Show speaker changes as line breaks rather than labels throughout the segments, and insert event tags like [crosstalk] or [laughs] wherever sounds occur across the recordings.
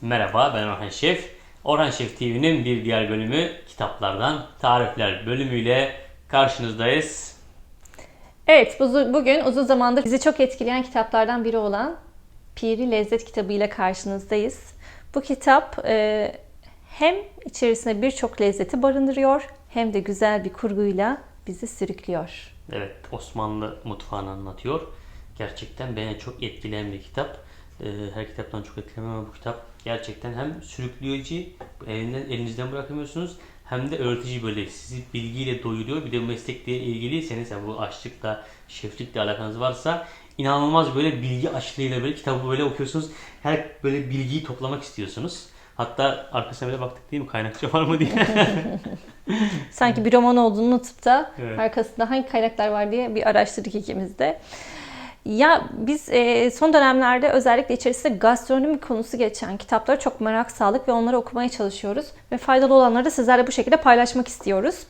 Merhaba ben Orhan Şef. Orhan Şef TV'nin bir diğer bölümü kitaplardan tarifler bölümüyle karşınızdayız.
Evet, bu- bugün uzun zamandır bizi çok etkileyen kitaplardan biri olan Piri Lezzet kitabıyla karşınızdayız. Bu kitap e, hem içerisinde birçok lezzeti barındırıyor hem de güzel bir kurguyla bizi sürüklüyor.
Evet Osmanlı mutfağını anlatıyor. Gerçekten beni çok etkileyen bir kitap. Ee, her kitaptan çok etkilemem ama bu kitap gerçekten hem sürükleyici, elinden, elinizden bırakamıyorsunuz hem de öğretici böyle sizi bilgiyle doyuruyor. Bir de meslekle ilgiliyseniz yani bu aşçılıkla, şeflikle alakanız varsa inanılmaz böyle bilgi açlığıyla böyle kitabı böyle okuyorsunuz. Her böyle bilgiyi toplamak istiyorsunuz. Hatta arkasına bile baktık değil mi kaynakça var mı diye. [laughs]
Sanki bir roman olduğunu unutup da
Evet.
arkasında hangi kaynaklar var diye bir araştırdık ikimiz de. Ya biz e, son dönemlerde özellikle içerisinde gastronomi konusu geçen kitaplara çok merak saldık ve onları okumaya çalışıyoruz. Ve faydalı olanları da sizlerle bu şekilde paylaşmak istiyoruz.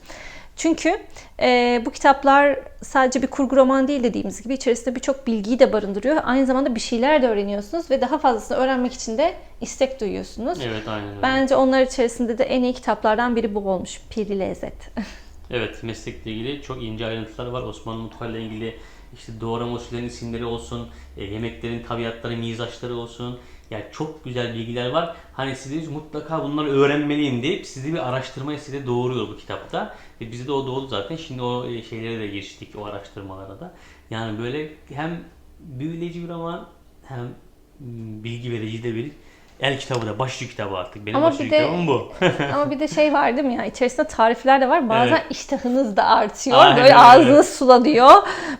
Çünkü e, bu kitaplar sadece bir kurgu roman değil dediğimiz gibi içerisinde birçok bilgiyi de barındırıyor. Aynı zamanda bir şeyler de öğreniyorsunuz ve daha fazlasını öğrenmek için de istek duyuyorsunuz.
evet aynen öyle.
Bence onlar içerisinde de en iyi kitaplardan biri bu olmuş. Piri Lezzet. [laughs]
Evet meslekle ilgili çok ince ayrıntılar var. Osmanlı mutfağıyla ilgili işte doğrama usullerinin isimleri olsun, e, yemeklerin tabiatları, mizaçları olsun. Yani çok güzel bilgiler var. Hani siz mutlaka bunları öğrenmeliyim deyip sizi bir araştırmaya size doğuruyor bu kitapta. Ve bize de o doğdu zaten. Şimdi o e, şeylere de geçtik, o araştırmalara da. Yani böyle hem büyüleyici bir roman hem mm, bilgi verici de bir el kitabı da, başucu kitabı artık. Benim
Ama bir de-
kitabım bu. [laughs]
Ama bir de şey var değil mi ya? İçerisinde tarifler de var. Bazen
Evet.
iştahınız da artıyor.
Aynen
Böyle
öyle.
ağzınız sulanıyor.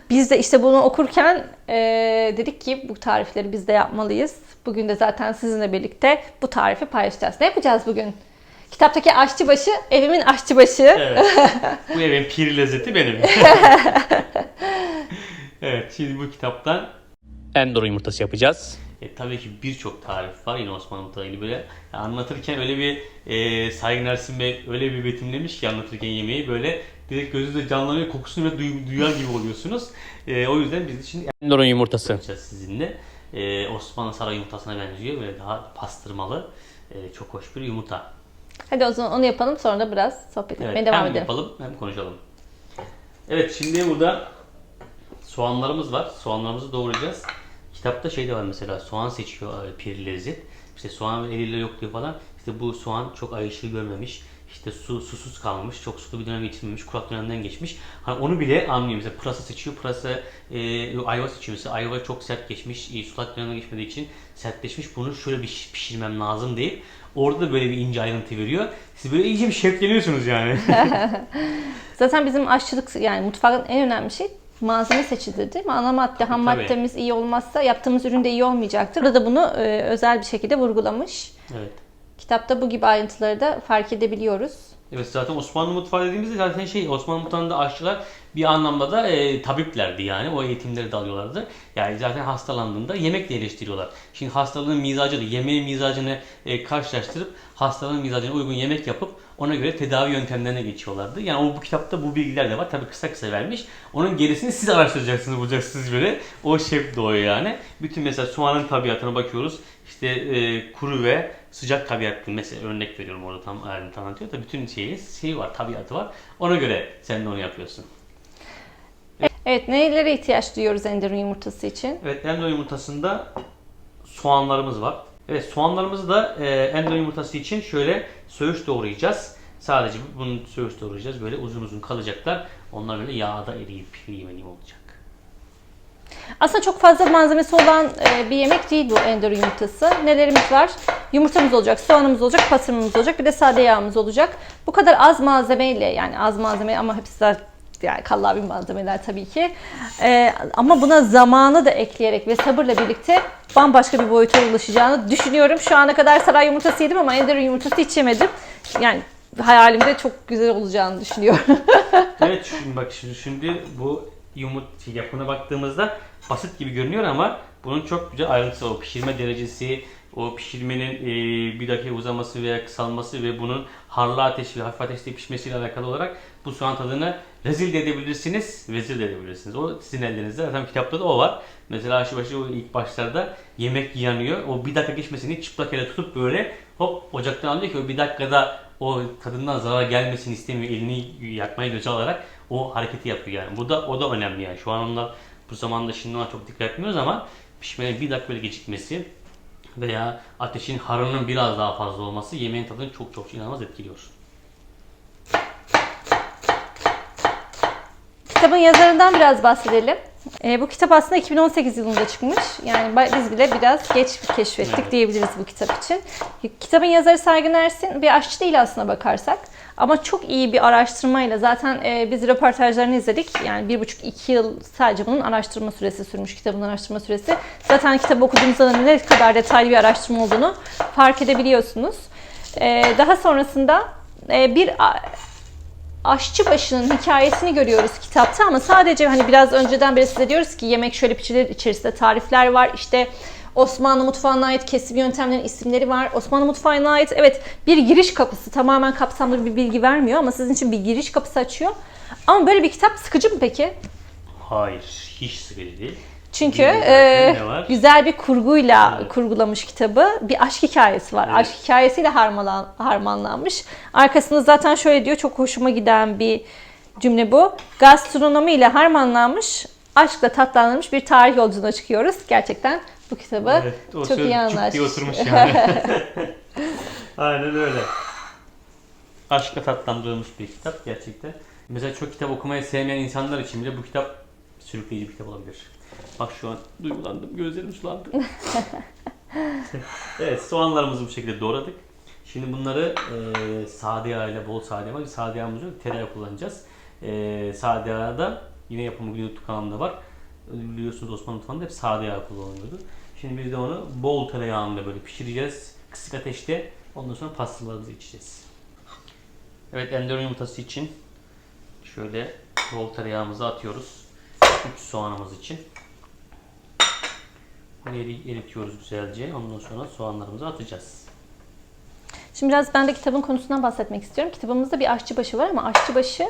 Biz de işte bunu okurken eee, dedik ki bu tarifleri biz de yapmalıyız. Bugün de zaten sizinle birlikte bu tarifi paylaşacağız. Ne yapacağız bugün? Kitaptaki aşçıbaşı, evimin aşçıbaşı.
Evet. [laughs] bu evin pir lezzeti benim. [laughs] evet, şimdi bu kitaptan Endor yumurtası yapacağız. E, tabii ki birçok tarif var yine Osmanlı mutfağıyla böyle ya anlatırken öyle bir e, Saygın Ersin Bey öyle bir betimlemiş ki anlatırken yemeği böyle direkt gözünüzde canlanıyor kokusunu bile duy- duyar gibi oluyorsunuz. E, o yüzden biz de şimdi Endor'un yumurtası yapacağız sizinle. E, Osmanlı saray yumurtasına benziyor böyle daha pastırmalı e, çok hoş bir yumurta.
Hadi o zaman onu yapalım sonra da biraz sohbet etmeye
Evet,
devam
hem
edelim.
yapalım hem konuşalım. Evet şimdi burada soğanlarımız var. Soğanlarımızı doğrayacağız. Kitapta şey de var mesela soğan seçiyor e, Pir Lezzet. İşte soğan eliyle yok diyor falan. İşte bu soğan çok ay ışığı görmemiş. İşte su susuz kalmış. Çok sulu bir dönem geçirmemiş. Kurak dönemden geçmiş. Hani onu bile anlıyor. Mesela pırasa seçiyor. Pırasa e, ayva seçiyor. Mesela ayva çok sert geçmiş. E, sulak dönemden geçmediği için sertleşmiş. Bunu şöyle bir pişirmem lazım deyip orada da böyle bir ince ayrıntı veriyor. Siz böyle iyice bir şevkleniyorsunuz yani. [laughs]
Zaten bizim aşçılık yani mutfağın en önemli şey malzeme seçicidir değil mi? Ana madde, ham
Tabii.
maddemiz iyi olmazsa yaptığımız ürün de iyi olmayacaktır. Burada da bunu e, özel bir şekilde vurgulamış.
evet.
Kitapta bu gibi ayrıntıları da fark edebiliyoruz.
Evet zaten Osmanlı mutfağı dediğimizde zaten şey Osmanlı mutfağında aşçılar bir anlamda da e, tabiplerdi yani o eğitimleri de alıyorlardı. Yani zaten hastalandığında yemekle eleştiriyorlar. Şimdi hastalığın mizacını, yemeğin mizacını e, karşılaştırıp hastalığın mizacına uygun yemek yapıp ona göre tedavi yöntemlerine geçiyorlardı. Yani o bu kitapta bu bilgiler de var. Tabii kısa kısa vermiş. Onun gerisini siz araştıracaksınız, bulacaksınız böyle. O şef doğuyor yani. Bütün mesela soğanın tabiatına bakıyoruz. İşte e, kuru ve sıcak tabiatlı mesela örnek veriyorum orada tam ayrıntı anlatıyor da bütün şeyi, şeyi var, tabiatı var. Ona göre sen de onu yapıyorsun.
Evet, nelere ihtiyaç duyuyoruz Enderun yumurtası için?
Evet, endo yumurtasında soğanlarımız var. Evet, soğanlarımızı da e, endo yumurtası için şöyle söğüş doğrayacağız. Sadece bunu söğüş doğrayacağız. Böyle uzun uzun kalacaklar. Onlar böyle yağda eriyip yemeğim olacak.
Aslında çok fazla malzemesi olan e, bir yemek değil bu Enderun yumurtası. Nelerimiz var? Yumurtamız olacak, soğanımız olacak, pastırmamız olacak, bir de sade yağımız olacak. Bu kadar az malzemeyle yani az malzeme ama hepsi yani kallavi malzemeler tabii ki. E, ama buna zamanı da ekleyerek ve sabırla birlikte bambaşka bir boyuta ulaşacağını düşünüyorum. Şu ana kadar saray yumurtası yedim ama Enderun yumurtası hiç yemedim. Yani hayalimde çok güzel olacağını düşünüyorum. [laughs]
evet şimdi bak şimdi, şimdi bu yumurt şey, yapına baktığımızda basit gibi görünüyor ama bunun çok güzel ayrıntısı var. Pişirme derecesi, o pişirmenin e, bir dakika uzaması veya kısalması ve bunun harlı ateş ve hafif ateşte pişmesiyle alakalı olarak bu soğan tadını rezil de edebilirsiniz, vezir de edebilirsiniz. O sizin elinizde. Zaten kitapta da o var. Mesela aşıbaşı o ilk başlarda yemek yanıyor. O bir dakika geçmesini çıplak ele tutup böyle hop ocaktan alıyor ki o bir dakikada o tadından zarar gelmesini istemiyor. Elini yakmaya göze alarak o hareketi yapıyor yani. Bu da o da önemli yani. Şu an onlar bu zamanda şimdi ona çok dikkat etmiyoruz ama pişmenin bir dakika böyle gecikmesi veya ateşin harının biraz daha fazla olması yemeğin tadını çok çok inanılmaz etkiliyor.
Kitabın yazarından biraz bahsedelim. E, bu kitap aslında 2018 yılında çıkmış. Yani biz bile biraz geç keşfettik
Evet.
diyebiliriz bu kitap için. Kitabın yazarı Saygın Ersin bir aşçı değil aslına bakarsak. Ama çok iyi bir araştırmayla zaten e, biz röportajlarını izledik. Yani bir buçuk iki yıl sadece bunun araştırma süresi sürmüş kitabın araştırma süresi. Zaten kitabı okuduğunuzda da ne kadar detaylı bir araştırma olduğunu fark edebiliyorsunuz. E, daha sonrasında e, bir a- aşçıbaşının hikayesini görüyoruz kitapta ama sadece hani biraz önceden beri size diyoruz ki yemek şöyle pişirilir içerisinde tarifler var işte Osmanlı mutfağına ait kesim yöntemlerin isimleri var. Osmanlı mutfağına ait evet bir giriş kapısı tamamen kapsamlı bir bilgi vermiyor ama sizin için bir giriş kapısı açıyor. Ama böyle bir kitap sıkıcı mı peki?
Hayır, hiç sıkıcı değil.
Çünkü e, güzel bir kurguyla
Evet.
kurgulamış kitabı. Bir aşk hikayesi var.
Evet.
Aşk hikayesiyle harmalan, harmanlanmış. Arkasında zaten şöyle diyor çok hoşuma giden bir cümle bu. Gastronomi ile harmanlanmış, aşkla tatlandırılmış bir tarih yolculuğuna çıkıyoruz. Gerçekten bu kitabı
Evet, o
çok iyi anlaşmış.
oturmuş [laughs] yani. [laughs] Aynen öyle. Aşkla tatlandırılmış bir kitap gerçekten. Mesela çok kitap okumayı sevmeyen insanlar için bile bu kitap sürükleyici bir kitap olabilir. Bak şu an duygulandım, gözlerim sulandı. [laughs] evet, soğanlarımızı bu şekilde doğradık. Şimdi bunları e, sade yağ ile bol sade yağ, sade tereyağı kullanacağız. E, sade da yine yapımı YouTube kanalımda var. Biliyorsunuz Osmanlı mutfağında hep sade yağ kullanılıyordu. Şimdi biz de onu bol tereyağında böyle pişireceğiz. Kısık ateşte. Ondan sonra pastalarımızı içeceğiz. Evet ender yumurtası için şöyle bol tereyağımızı atıyoruz. 3 soğanımız için. Bunu eri- eritiyoruz güzelce. Ondan sonra soğanlarımızı atacağız.
Şimdi biraz ben de kitabın konusundan bahsetmek istiyorum. Kitabımızda bir aşçıbaşı var ama aşçıbaşı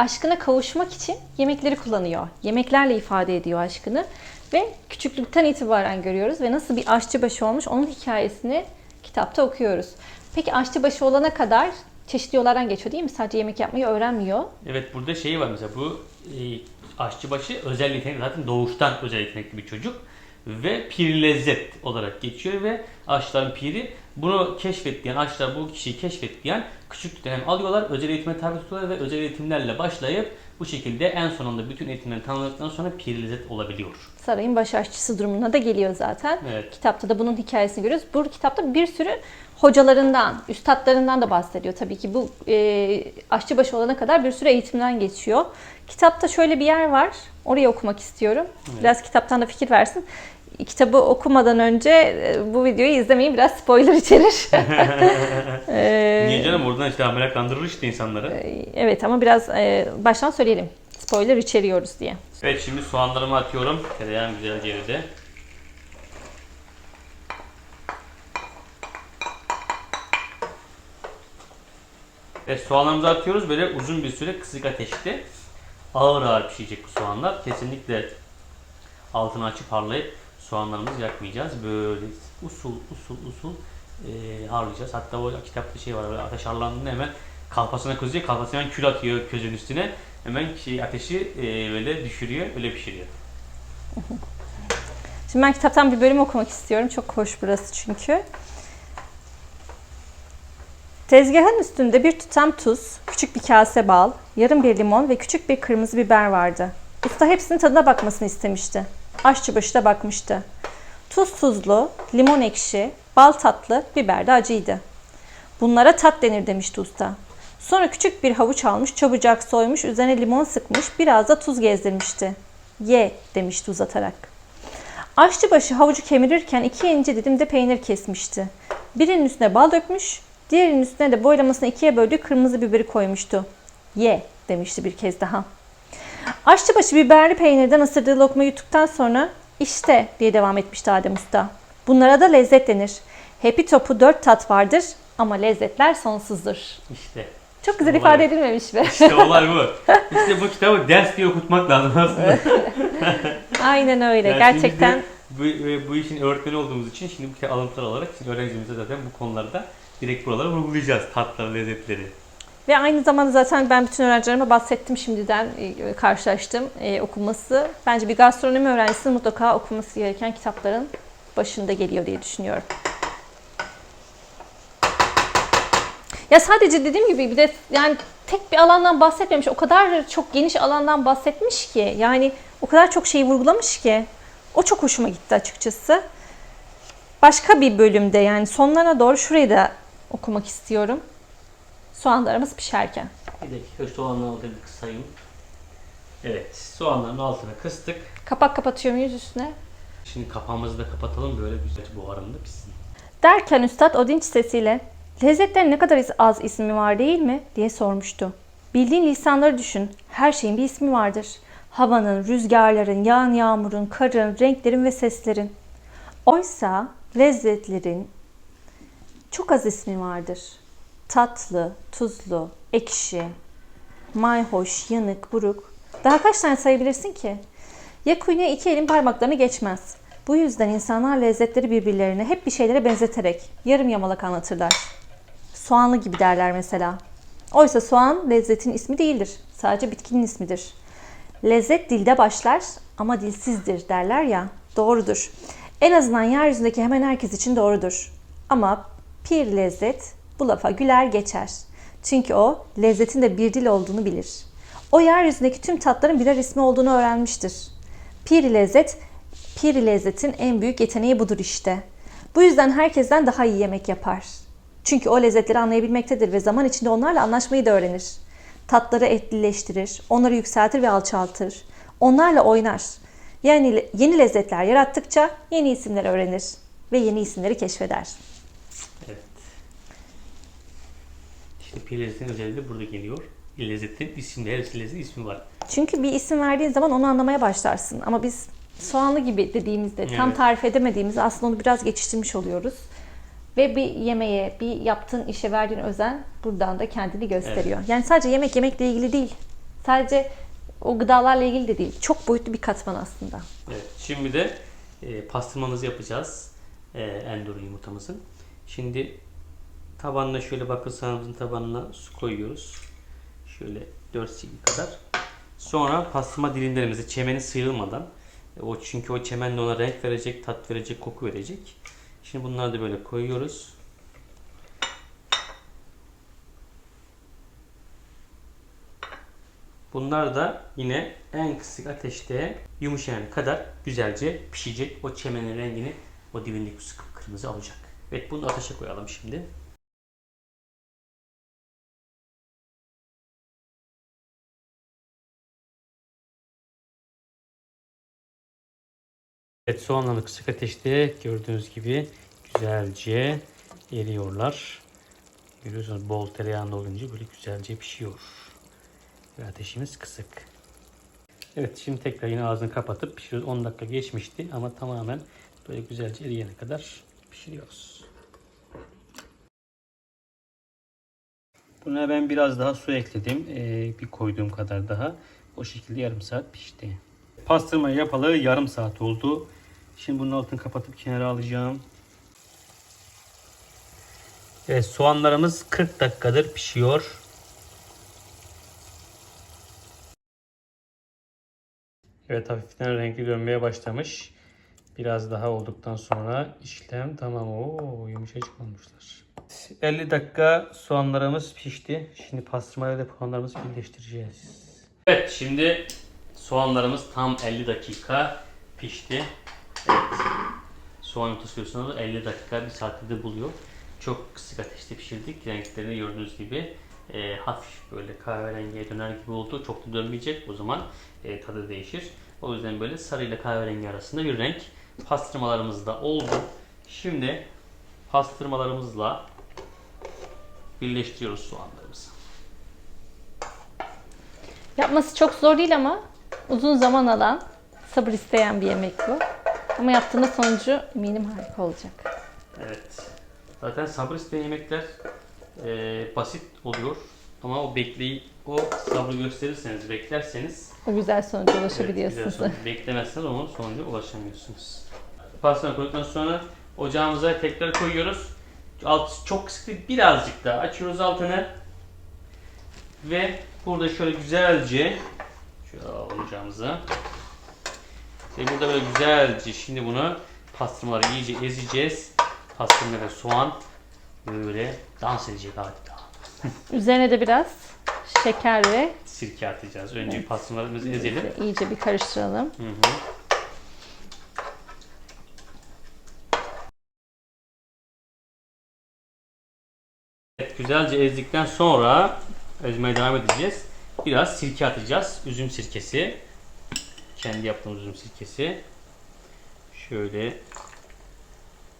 aşkına kavuşmak için yemekleri kullanıyor. Yemeklerle ifade ediyor aşkını. Ve küçüklükten itibaren görüyoruz ve nasıl bir aşçıbaşı olmuş onun hikayesini kitapta okuyoruz. Peki aşçıbaşı olana kadar çeşitli yollardan geçiyor değil mi? Sadece yemek yapmayı öğrenmiyor.
Evet burada şey var mesela bu e, aşçıbaşı özel yetenek zaten doğuştan özel yetenekli bir çocuk ve pir lezzet olarak geçiyor ve aşçıların piri bunu keşfettiyen aşçılar bu kişiyi keşfettiyen küçüklükten hem alıyorlar özel eğitime tabi tutuyorlar ve özel eğitimlerle başlayıp bu şekilde en sonunda bütün eğitimleri tamamladıktan sonra pir lezzet olabiliyor.
Sarayın baş aşçısı durumuna da geliyor zaten.
Evet.
Kitapta da bunun hikayesini görüyoruz. Bu kitapta bir sürü hocalarından, üstadlarından da bahsediyor. Tabii ki bu e, aşçıbaşı olana kadar bir sürü eğitimden geçiyor. Kitapta şöyle bir yer var. Orayı okumak istiyorum. Biraz kitaptan da fikir versin. Kitabı okumadan önce e, bu videoyu izlemeyin. Biraz spoiler içerir. [laughs] [laughs] E,
Niye canım oradan işte meraklandırır işte insanları.
evet ama biraz e, baştan söyleyelim. Spoiler içeriyoruz diye.
Evet şimdi soğanlarımı atıyorum. Tereyağım güzelce eridi. Ve soğanlarımızı atıyoruz böyle uzun bir süre kısık ateşte. Ağır ağır pişecek bu soğanlar. Kesinlikle altını açıp harlayıp soğanlarımızı yakmayacağız. Böyle usul usul usul e, harlayacağız. Hatta o kitapta şey var ateş harlandığında hemen kalfasına kızıyor. Kalfasına hemen kül atıyor közün üstüne. Hemen şey, ateşi e, böyle düşürüyor, öyle pişiriyor. [laughs]
Şimdi ben kitaptan bir bölüm okumak istiyorum. Çok hoş burası çünkü. Tezgahın üstünde bir tutam tuz, küçük bir kase bal, yarım bir limon ve küçük bir kırmızı biber vardı. Usta hepsinin tadına bakmasını istemişti. Aşçıbaşı da bakmıştı. Tuz tuzlu, limon ekşi, bal tatlı, biber de acıydı. Bunlara tat denir demişti usta. Sonra küçük bir havuç almış, çabucak soymuş, üzerine limon sıkmış, biraz da tuz gezdirmişti. Ye demişti uzatarak. Aşçıbaşı havucu kemirirken iki ince dilim de peynir kesmişti. Birinin üstüne bal dökmüş, diğerinin üstüne de boylamasına ikiye böldüğü kırmızı biberi koymuştu. Ye demişti bir kez daha. Aşçıbaşı biberli peynirden ısırdığı lokma yuttuktan sonra işte diye devam etmişti Adem Usta. Bunlara da lezzet denir. Happy Top'u dört tat vardır ama lezzetler sonsuzdur.
İşte.
Çok güzel
Olay.
ifade edilmemiş mi?
İşte olay bu. [laughs] İşte bu kitabı ders diye okutmak lazım aslında. [laughs]
Aynen öyle.
Yani
Gerçekten
biz de bu, bu işin öğretmeni olduğumuz için şimdi bu alıntılar olarak şimdi öğrencimize zaten bu konularda direkt buraları vurgulayacağız. Tatları, lezzetleri.
Ve aynı zamanda zaten ben bütün öğrencilerime bahsettim şimdiden e, karşılaştım e, okunması. Bence bir gastronomi öğrencisinin mutlaka okuması gereken kitapların başında geliyor diye düşünüyorum. Ya sadece dediğim gibi bir de yani tek bir alandan bahsetmemiş. O kadar çok geniş alandan bahsetmiş ki. Yani o kadar çok şeyi vurgulamış ki. O çok hoşuma gitti açıkçası. Başka bir bölümde yani sonlarına doğru şurayı da okumak istiyorum. Soğanlarımız pişerken.
Bir dakika soğanları da bir kısayım. Evet soğanların altına kıstık.
Kapak kapatıyor muyuz üstüne?
Şimdi kapağımızı da kapatalım böyle güzel buharında pişsin.
Derken üstad o dinç sesiyle lezzetlerin ne kadar az ismi var değil mi diye sormuştu. Bildiğin lisanları düşün. Her şeyin bir ismi vardır. Havanın, rüzgarların, yağan yağmurun, karın, renklerin ve seslerin. Oysa lezzetlerin çok az ismi vardır. Tatlı, tuzlu, ekşi, mayhoş, yanık, buruk. Daha kaç tane sayabilirsin ki? Ya kuyuya iki elin parmaklarını geçmez. Bu yüzden insanlar lezzetleri birbirlerine hep bir şeylere benzeterek yarım yamalak anlatırlar. Soğanlı gibi derler mesela. Oysa soğan lezzetin ismi değildir. Sadece bitkinin ismidir. Lezzet dilde başlar ama dilsizdir derler ya. Doğrudur. En azından yeryüzündeki hemen herkes için doğrudur. Ama pir lezzet bu lafa güler geçer. Çünkü o lezzetin de bir dil olduğunu bilir. O yeryüzündeki tüm tatların birer ismi olduğunu öğrenmiştir. Pir lezzet, pir lezzetin en büyük yeteneği budur işte. Bu yüzden herkesten daha iyi yemek yapar. Çünkü o lezzetleri anlayabilmektedir ve zaman içinde onlarla anlaşmayı da öğrenir. Tatları etlileştirir, onları yükseltir ve alçaltır. Onlarla oynar. Yani yeni lezzetler yarattıkça yeni isimler öğrenir ve yeni isimleri keşfeder.
Evet. İşte pir lezzetin özelliği burada geliyor. Lezzetin isimli, her lezzetin ismi var.
Çünkü bir isim verdiğin zaman onu anlamaya başlarsın. Ama biz soğanlı gibi dediğimizde tam
Evet.
tarif edemediğimizde aslında onu biraz geçiştirmiş oluyoruz. Ve bir yemeğe, bir yaptığın işe verdiğin özen buradan da kendini gösteriyor. Yani sadece yemek yemekle ilgili değil. Sadece o gıdalarla ilgili de değil. Çok boyutlu bir katman aslında.
Evet. Şimdi de e, pastırmamızı yapacağız. E, enduro yumurtamızın. Şimdi tabanına şöyle bakır sahamızın tabanına su koyuyoruz. Şöyle 4 cm kadar. Sonra pastırma dilimlerimizi çemeni sıyrılmadan e, o çünkü o çemenle ona renk verecek, tat verecek, koku verecek. Şimdi bunları da böyle koyuyoruz. Bunlar da yine en kısık ateşte yumuşayana kadar güzelce pişecek. O çemenin rengini o dibindeki su kırmızı alacak. Evet bunu ateşe koyalım şimdi. Evet soğanları kısık ateşte gördüğünüz gibi güzelce eriyorlar. Görüyorsunuz bol tereyağında olunca böyle güzelce pişiyor. Ve ateşimiz kısık. Evet şimdi tekrar yine ağzını kapatıp pişiriyoruz. 10 dakika geçmişti ama tamamen böyle güzelce eriyene kadar pişiriyoruz. Buna ben biraz daha su ekledim. Ee, bir koyduğum kadar daha. O şekilde yarım saat pişti. Pastırma yapalı yarım saat oldu. Şimdi bunun altını kapatıp kenara alacağım. Evet soğanlarımız 40 dakikadır pişiyor. Evet hafiften renkli dönmeye başlamış. Biraz daha olduktan sonra işlem tamam. Oo yumuşacık olmuşlar. 50 dakika soğanlarımız pişti. Şimdi pastırmayla da soğanlarımızı birleştireceğiz. Evet şimdi soğanlarımız tam 50 dakika pişti. Evet. Soğan yumurtası 50 dakika bir saatte de buluyor. Çok kısık ateşte pişirdik. Renklerini gördüğünüz gibi e, hafif böyle kahverengiye döner gibi oldu. Çok da dönmeyecek. O zaman e, tadı değişir. O yüzden böyle sarı ile kahverengi arasında bir renk. Pastırmalarımız da oldu. Şimdi pastırmalarımızla birleştiriyoruz soğanlarımızı.
Yapması çok zor değil ama uzun zaman alan, sabır isteyen bir yemek bu. Ama yaptığınız sonucu eminim harika olacak.
Evet. Zaten sabır isteyen yemekler e, basit oluyor. Ama o bekleyi, o sabrı gösterirseniz, beklerseniz
O güzel sonuca
evet,
ulaşabiliyorsunuz.
güzel sonuç. Beklemezseniz onun sonuca ulaşamıyorsunuz. Pastayı koyduktan sonra ocağımıza tekrar koyuyoruz. Alt çok kısık değil, birazcık daha açıyoruz altını. Ve burada şöyle güzelce şöyle alalım İşte burada böyle güzelce şimdi bunu pastırmaları iyice ezeceğiz. Pastırma ve soğan böyle dans edecek adeta. [laughs]
Üzerine de biraz şeker ve
Sirke atacağız. Önce pastırmalarımızı ezelim.
iyice bir karıştıralım.
Hı hı. Evet, güzelce ezdikten sonra ezmeye devam edeceğiz. Biraz sirke atacağız. Üzüm sirkesi. Kendi yaptığımız üzüm sirkesi. Şöyle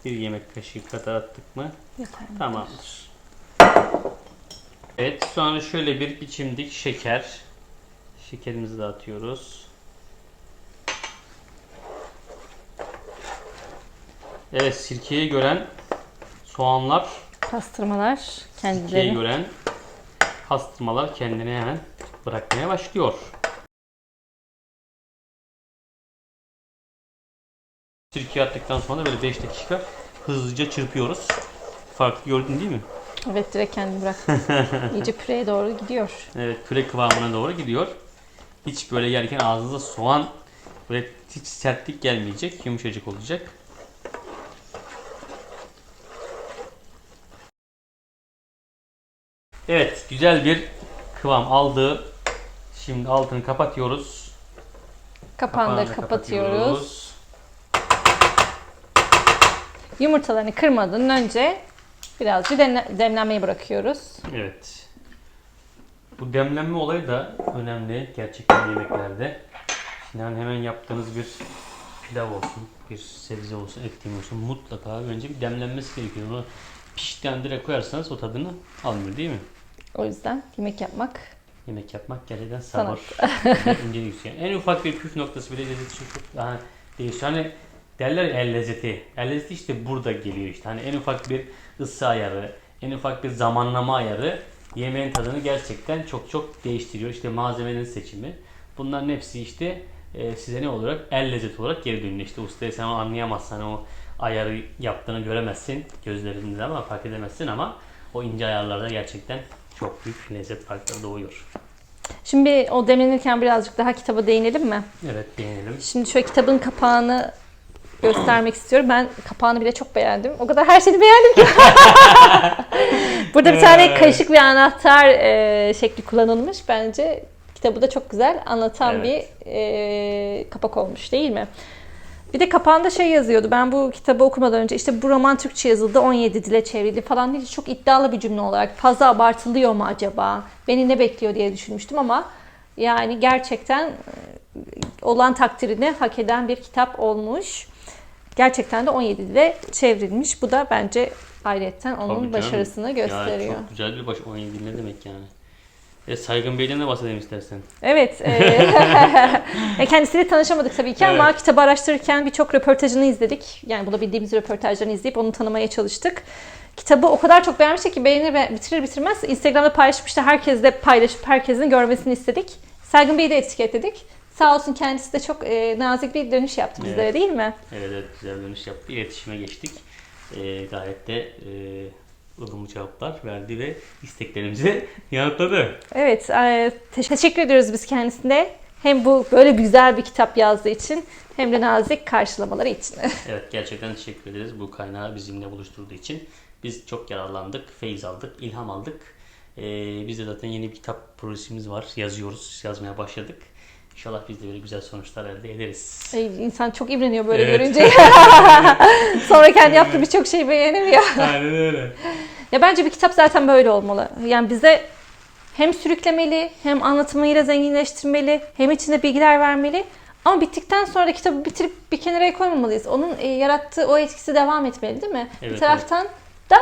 bir yemek kaşığı kadar attık mı?
Yeter.
Tamamdır. Evet, sonra şöyle bir biçimdik şeker. Şekerimizi de atıyoruz. Evet, sirkeyi gören soğanlar,
Pastırmalar
sirkeyi
kendileri.
gören pastırmalar kendini hemen bırakmaya başlıyor. Sirkeyi attıktan sonra böyle 5 dakika hızlıca çırpıyoruz. Farkı gördün değil mi?
Evet direkt kendini bırak. [laughs] İyice püreye doğru gidiyor.
Evet püre kıvamına doğru gidiyor. Hiç böyle yerken ağzınıza soğan böyle hiç sertlik gelmeyecek. Yumuşacık olacak. Evet güzel bir kıvam aldı. Şimdi altını kapatıyoruz.
Kapağını da
Kapağını
kapatıyoruz. Yumurtalarını kırmadan önce birazcık demle- demlenmeye bırakıyoruz.
Evet. Bu demlenme olayı da önemli gerçekten yemeklerde. Şimdi hani hemen yaptığınız bir pilav olsun, bir sebze olsun, et olsun mutlaka önce bir demlenmesi gerekiyor. Onu pişten direkt koyarsanız o tadını almıyor değil mi?
O yüzden yemek yapmak
Yemek yapmak gerçekten sabır istiyor. En ufak bir püf noktası bile lezzeti çok, çok daha değişiyor. Hani derler el lezzeti. El lezzeti işte burada geliyor işte. Hani en ufak bir ısı ayarı, en ufak bir zamanlama ayarı yemeğin tadını gerçekten çok çok değiştiriyor. İşte malzemenin seçimi. Bunların hepsi işte e, size ne olarak? El lezzeti olarak geri dönüyor. İşte ustayı sen anlayamazsan o ayarı yaptığını göremezsin gözlerinde ama fark edemezsin ama o ince ayarlarda gerçekten çok büyük lezzet farkları doğuyor.
Şimdi o demlenirken birazcık daha kitaba değinelim mi?
Evet beğenelim.
Şimdi şöyle kitabın kapağını göstermek istiyorum. Ben kapağını bile çok beğendim. O kadar her şeyi beğendim ki. [laughs] Burada bir tane kaşık ve anahtar e, şekli kullanılmış. Bence kitabı da çok güzel anlatan
Evet.
bir e, kapak olmuş değil mi? Bir de kapağında şey yazıyordu. Ben bu kitabı okumadan önce işte bu roman Türkçe yazıldı 17 dile çevrildi falan diye çok iddialı bir cümle olarak fazla abartılıyor mu acaba? Beni ne bekliyor diye düşünmüştüm ama yani gerçekten e, olan takdirini hak eden bir kitap olmuş. Gerçekten de 17 dile çevrilmiş. Bu da bence ayrıyetten onun
Tabii canım.
başarısını gösteriyor.
Ya çok güzel bir baş 17 ne demek yani. E, Saygın Bey'den de bahsedelim istersen.
Evet. E, [laughs] e, kendisiyle tanışamadık tabii ki ama
Evet.
kitabı araştırırken birçok röportajını izledik. Yani bulabildiğimiz röportajlarını izleyip onu tanımaya çalıştık. Kitabı o kadar çok beğenmiştik ki beğenir ve bitirir bitirmez Instagram'da paylaşmıştı. Herkes de paylaşıp herkesin görmesini istedik. Sergin Bey'i de etiketledik. Sağ olsun kendisi de çok e, nazik bir dönüş yaptı bizlere
Evet.
değil mi?
Evet, evet güzel dönüş yaptı. İletişime geçtik. E, gayet de e, ılımlı cevaplar verdi ve isteklerimizi [laughs] yanıtladı.
Evet, e, te- teşekkür ediyoruz biz kendisine. Hem bu böyle güzel bir kitap yazdığı için hem de nazik karşılamaları için. [laughs]
Evet gerçekten teşekkür ederiz bu kaynağı bizimle buluşturduğu için. Biz çok yararlandık, feyiz aldık, ilham aldık. E, biz de zaten yeni bir kitap projesimiz var. Yazıyoruz, yazmaya başladık. İnşallah biz de böyle güzel sonuçlar elde ederiz.
Ay, İnsan çok imreniyor böyle
Evet.
görünce. [laughs] Sonra kendi yaptığı birçok şeyi beğenemiyor.
Aynen öyle.
Ya bence bir kitap zaten böyle olmalı. Yani bize hem sürüklemeli, hem anlatımıyla zenginleştirmeli, hem içinde bilgiler vermeli. Ama bittikten sonra da kitabı bitirip bir kenara koymamalıyız. Onun e, yarattığı o etkisi devam etmeli değil mi?
Evet,
bir taraftan da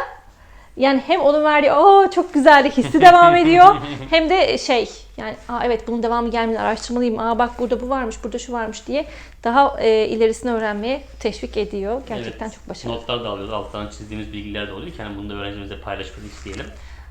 Yani hem onun verdiği o çok güzeldi hissi devam ediyor. [laughs] hem de şey yani Aa, evet bunun devamı gelmeli araştırmalıyım. Aa bak burada bu varmış, burada şu varmış diye daha e, ilerisini öğrenmeye teşvik ediyor. Gerçekten
Evet.
çok başarılı.
Notlar da alıyoruz. Alttan çizdiğimiz bilgiler de oluyor. Yani bunu da öğrencimizle paylaşmak isteyelim.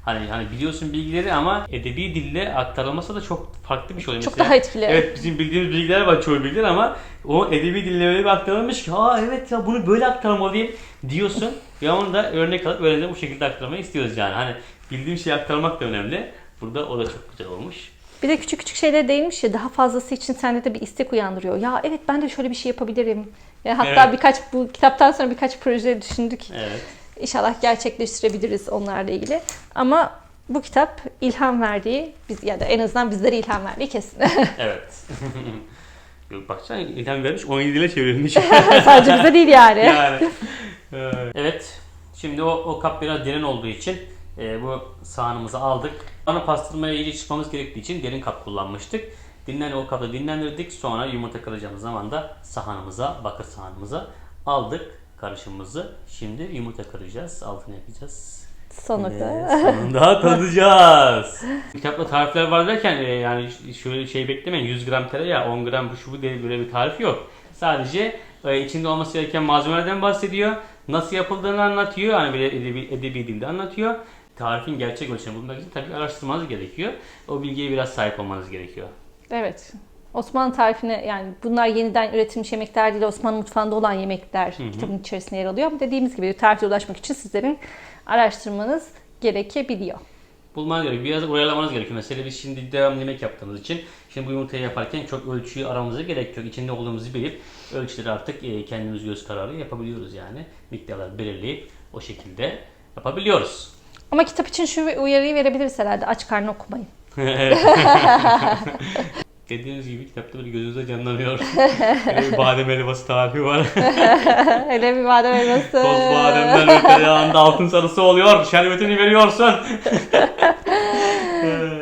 Hani hani biliyorsun bilgileri ama edebi dille aktarılması da çok farklı bir şey oluyor.
Çok
Mesela,
daha etkili.
Evet bizim bildiğimiz bilgiler var çoğu bilgiler ama o edebi dille öyle bir aktarılmış ki ha evet ya bunu böyle aktarmalıyım diyorsun. Ve onu da örnek alıp öğrenciye bu şekilde aktarmayı istiyoruz yani. Hani bildiğim şeyi aktarmak da önemli. Burada o da çok güzel olmuş.
Bir de küçük küçük şeyler değinmiş ya daha fazlası için sende de bir istek uyandırıyor. Ya evet ben de şöyle bir şey yapabilirim. Ya hatta
Evet.
birkaç bu kitaptan sonra birkaç proje düşündük.
Evet.
İnşallah gerçekleştirebiliriz onlarla ilgili. Ama bu kitap ilham verdiği, biz ya da en azından bizlere ilham verdiği kesin. [laughs]
Evet. [laughs] Baksana ilham vermiş 17 dile çevrilmiş. [laughs]
Sadece bize değil yani.
yani. E, evet. Şimdi o, o kap biraz derin olduğu için e, bu sahanımızı aldık. Ana pastırmaya iyice çıkmamız gerektiği için derin kap kullanmıştık. Dinlen o kapta dinlendirdik. Sonra yumurta kıracağımız zaman da sahanımıza, bakır sahanımıza aldık karışımımızı. Şimdi yumurta kıracağız. Altını yapacağız.
Sonunda.
Sonunda tadacağız. [laughs] Kitapta tarifler var derken e, yani şöyle şey beklemeyin 100 gram tereyağı 10 gram bu şu bu diye böyle bir tarif yok. Sadece e, içinde olması gereken malzemelerden bahsediyor. Nasıl yapıldığını anlatıyor. Hani böyle edebi, edebi dilde anlatıyor. Tarifin gerçek ölçüsünü bulmak için tabii araştırmanız gerekiyor. O bilgiye biraz sahip olmanız gerekiyor.
Evet. Osmanlı tarifine yani bunlar yeniden üretilmiş yemekler değil Osmanlı mutfağında olan yemekler kitabın içerisinde yer alıyor. Ama dediğimiz gibi tarife ulaşmak için sizlerin araştırmanız gerekebiliyor.
Bulmanız gerekiyor. Biraz uyarlamanız gerekiyor. Mesela biz şimdi devam yemek yaptığımız için şimdi bu yumurtayı yaparken çok ölçüyü aramamıza gerek yok. İçinde olduğumuzu bilip ölçüleri artık e, kendimiz göz kararı yapabiliyoruz yani. Miktarlar belirleyip o şekilde yapabiliyoruz.
Ama kitap için şu uyarıyı verebiliriz herhalde. Aç karnı okumayın. [laughs]
Dediğiniz gibi kitapta böyle gözünüze canlanıyor. [laughs] Böyle bir badem helvası tarifi var. [laughs]
Hele bir badem elması.
Toz bademler ve tereyağında altın sarısı oluyor. Şerbetini veriyorsun.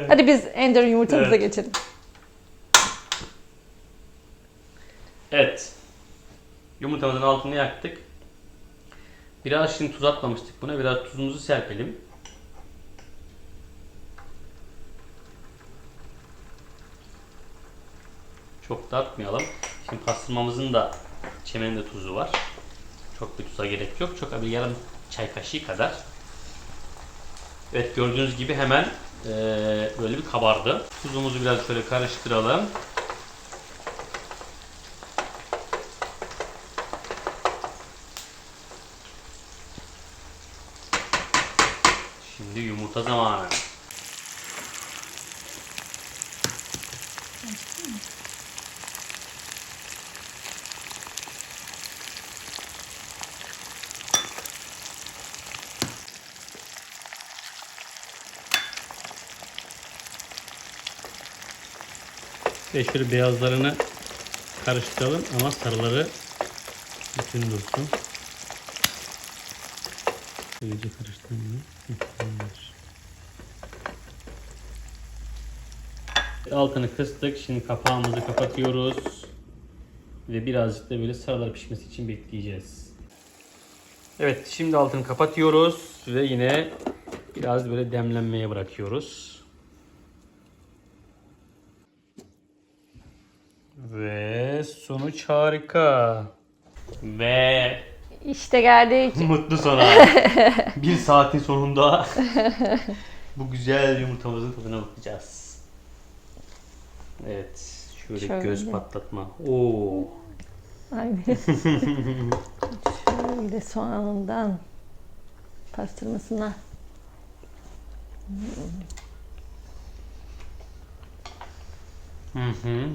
Hadi biz Ender yumurtamıza
Evet.
geçelim.
Evet. Yumurtamızın altını yaktık. Biraz şimdi tuz atmamıştık buna. Biraz tuzumuzu serpelim. Çok da atmayalım. Şimdi pastırmamızın da çemeninde tuzu var. Çok bir tuza gerek yok. Çok bir yarım çay kaşığı kadar. Evet gördüğünüz gibi hemen eee, böyle bir kabardı. Tuzumuzu biraz şöyle karıştıralım. Yumurta zamanı. Ve şöyle beyazlarını karıştıralım ama sarıları bütün dursun. Böylece karıştıralım. Altını kıstık. Şimdi kapağımızı kapatıyoruz. Ve birazcık da böyle sarılar pişmesi için bekleyeceğiz. Evet şimdi altını kapatıyoruz ve yine biraz böyle demlenmeye bırakıyoruz. Ve sonuç harika. Ve
İşte geldik.
mutlu sona. [laughs] bir saatin sonunda bu güzel yumurtamızın tadına bakacağız. Evet. Şöyle,
Şöyle.
göz patlatma. Oo.
Aynen. [laughs] Şöyle soğanından pastırmasına.
Hı hı.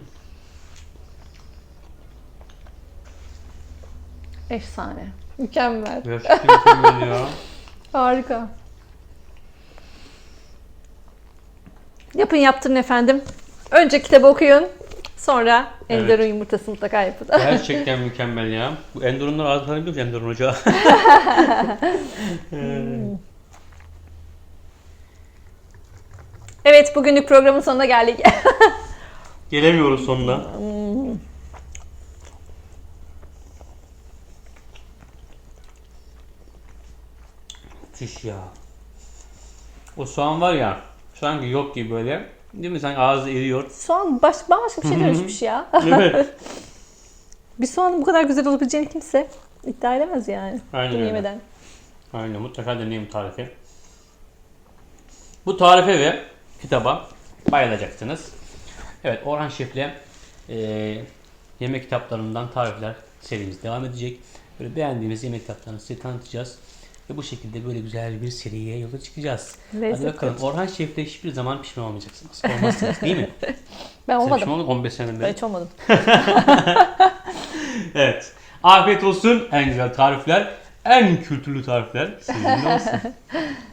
Efsane. Mükemmel.
Gerçekten mükemmel ya. [laughs]
Harika. Yapın yaptırın efendim. Önce kitabı okuyun. Sonra
Evet.
Ender'in yumurtasını mutlaka yapın. [laughs]
Gerçekten mükemmel ya. Bu Enderun'lar adını biliyor musun Enderun Hoca? [laughs]
evet bugünlük programın sonuna geldik. [laughs]
Gelemiyoruz sonuna. Müthiş ya. O soğan var ya sanki yok gibi böyle. Değil mi? Sanki ağzı eriyor.
Soğan baş, bambaşka bir şey dönüşmüş ya. [laughs]
Evet.
bir soğanın bu kadar güzel olabileceğini kimse iddia edemez yani.
Aynen öyle.
yemeden.
Aynen mutlaka deneyin bu tarifi. Bu tarife ve kitaba bayılacaksınız. Evet Orhan Şef'le eee, yemek kitaplarından tarifler serimiz devam edecek. Böyle beğendiğimiz yemek kitaplarını size tanıtacağız. Ve bu şekilde böyle güzel bir seriye yola çıkacağız. Hadi
Lezzetli.
bakalım Orhan Şef'le hiçbir zaman pişman olmayacaksınız. Olmazsınız değil mi? [laughs]
Ben
Sen
olmadım.
pişman oldun 15 seneden
Ben
beri.
hiç olmadım. [laughs]
Evet. Afiyet olsun. En güzel tarifler, en kültürlü tarifler sizinle olsun. [laughs]